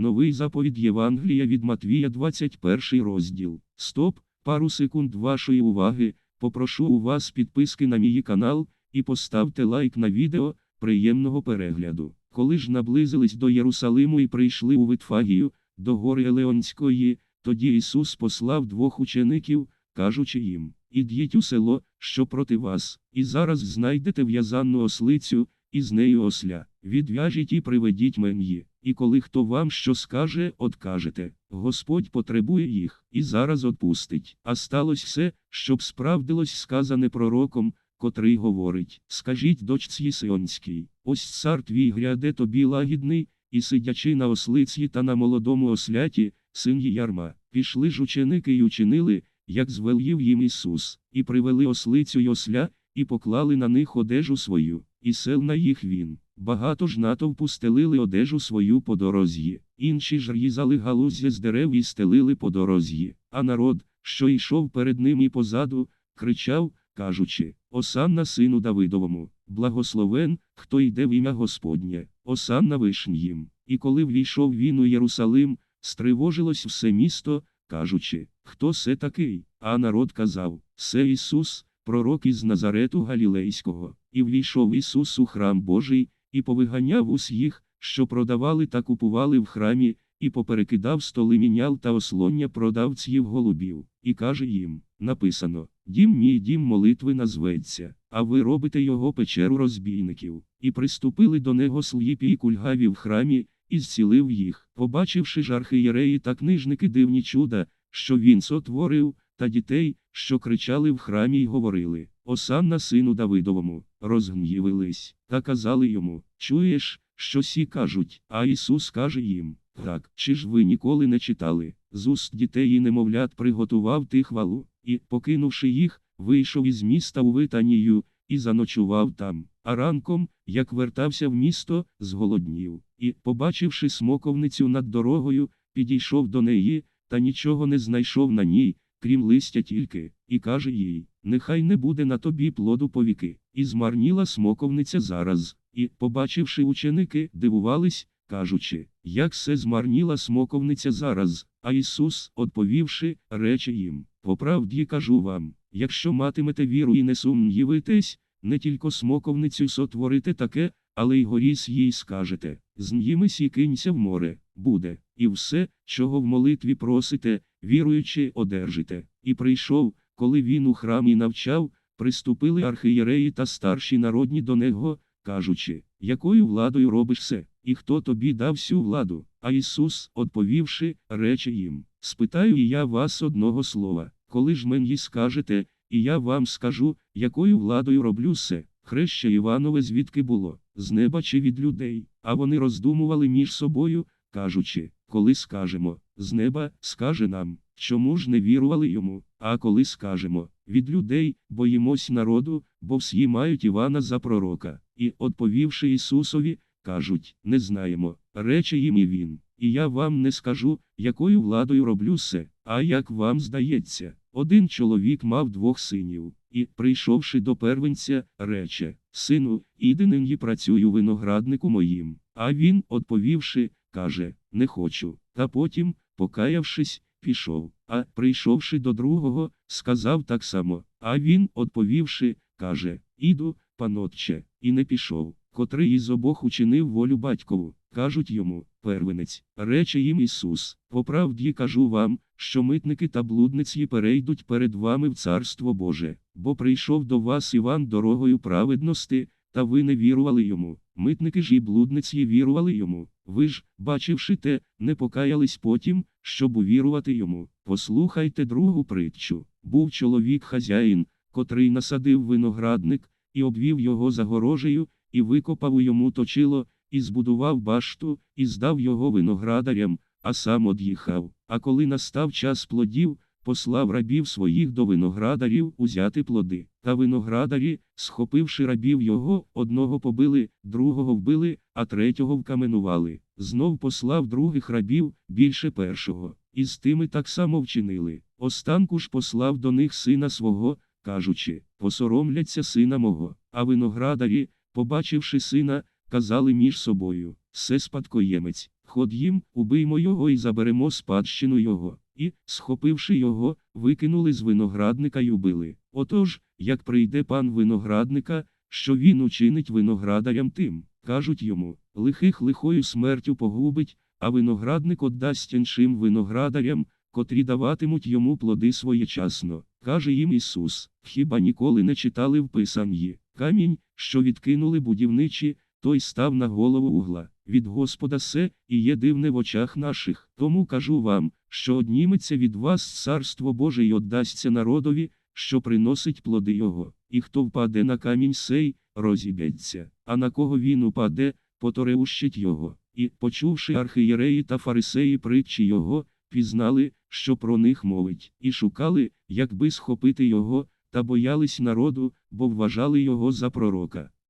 Новий заповідь Євангелія від Матвія 21 розділ. Стоп, пару секунд вашої уваги. Попрошу у вас підписки на мій канал і поставте лайк на відео. Приємного перегляду. Коли ж наблизились до Єрусалиму і прийшли у Витфагію, до гори Елеонської, тоді Ісус послав двох учеників, кажучи їм: Ідіть у село, що проти вас, і зараз знайдете в'язанну ослицю, і з нею осля. Відв'яжіть і приведіть мені. І коли хто вам що скаже, откажете. Господь потребує їх, і зараз отпустить. А сталося все, щоб справдилось сказане пророком, котрий говорить: Скажіть дочці Сионській, ось цар твій гряде тобі лагідний, і сидячи на ослиці та на молодому осляті, син ярма. Пішли ж ученики й учинили, як звелів їм Ісус, і привели ослицю й осля, і поклали на них одежу свою, і сел на їх він. Багато ж натовпу стелили одежу свою по дорозі, інші ж різали галуздя з дерев і стелили по дорозі, а народ, що йшов перед ним і позаду, кричав, кажучи: Осанна сину Давидовому, благословен, хто йде в ім'я Господнє, осанна вишнім. І коли ввійшов він у Єрусалим, стривожилось все місто, кажучи, хто се такий? А народ казав: Се Ісус, пророк із Назарету Галілейського. І ввійшов Ісус у храм Божий, і повиганяв усіх, що продавали та купували в храмі, і поперекидав столи мінял та ослоння продавців голубів, і каже їм: написано: Дім мій дім молитви назветься, а ви робите його печеру розбійників. І приступили до нього сліпі й кульгаві в храмі, і зцілив їх, побачивши ж архієреї та книжники дивні чуда, що він сотворив, та дітей, що кричали в храмі й говорили: Осанна сину Давидовому, розгнівились, та казали йому: Чуєш, що сі кажуть? А Ісус каже їм: Так, чи ж ви ніколи не читали? З уст дітей і немовлят приготував ти хвалу, і, покинувши їх, вийшов із міста у Витанію, і заночував там. А ранком, як вертався в місто, зголоднів, і, побачивши смоковницю над дорогою, підійшов до неї, та нічого не знайшов на ній, крім листя тільки, і каже їй: Нехай не буде на тобі плоду повіки. І змарніла смоковниця зараз, і, побачивши ученики, дивувались, кажучи, як се змарніла смоковниця зараз. А Ісус, odповівши, рече їм: По правді кажу вам, якщо матимете віру і не сумнівитесь, не тільки смоковницю сотворите таке, але й горіс їй скажете, знімись і кинься в море, буде, і все, чого в молитві просите, віруючи, одержите. І прийшов, коли він у храмі навчав, приступили архієреї та старші народні до нього, кажучи, якою владою робиш все, і хто тобі дав всю владу? А Ісус, odповівши, рече їм: Спитаю я вас одного слова, коли ж мені скажете, і я вам скажу, якою владою роблю все. Хреще Іванове звідки було, з неба чи від людей, а вони роздумували між собою, кажучи, коли скажемо, з неба, скаже нам, чому ж не вірували йому, а коли скажемо, від людей, боїмось народу, бо всі мають Івана за пророка, і, odповівши Ісусові, кажуть, не знаємо, рече їм і він, і я вам не скажу, якою владою роблю все, а як вам здається. Один чоловік мав двох синів, і, прийшовши до первенця, рече: Сину, іди нині працюй у винограднику моїм. А він, odповівши, каже: Не хочу. Та потім, покаявшись, пішов. А прийшовши до другого, сказав так само. А він, odповівши, каже: Іду, панотче, і не пішов. Котрий із обох учинив волю батькову, кажуть йому, первенець, рече їм Ісус, по правді кажу вам, що митники та блудниці перейдуть перед вами в Царство Боже, бо прийшов до вас Іван дорогою праведності, та ви не вірували йому. Митники ж і блудниці вірували йому. Ви ж, бачивши те, не покаялись потім, щоб увірувати йому. Послухайте другу притчу. Був чоловік хазяїн, котрий насадив виноградник, і обвів його загорожею, і викопав у йому точило, і збудував башту, і здав його виноградарям, а сам од'їхав. А коли настав час плодів, послав рабів своїх до виноградарів узяти плоди. Та виноградарі, схопивши рабів його, одного побили, другого вбили, а третього вкаменували. Знов послав других рабів, більше першого. І з тими так само вчинили. Останку ж послав до них сина свого, кажучи, посоромляться сина мого. А виноградарі, побачивши сина, казали між собою: Се спадкоємець, Ход'їм, убиймо його і заберемо спадщину його. І, схопивши його, викинули з виноградника й убили. Отож, як прийде пан виноградника, що він учинить виноградарям тим, кажуть йому, лихих лихою смертю погубить, а виноградник отдасть іншим виноградарям, котрі даватимуть йому плоди своєчасно. Каже їм Ісус, хіба ніколи не читали в Писанні? Камінь, що відкинули будівничі, той став на голову угла. Від Господа се, і є дивне в очах наших. Тому кажу вам, що одніметься від вас царство Боже й отдасться народові, що приносить плоди його. І хто впаде на камінь сей, розіб'ється, а на кого він упаде, потореущить його. І, почувши архієреї та фарисеї притчі його, пізнали, що про них мовить, і шукали, якби схопити його, та боялись народу, бо вважали його за пророка.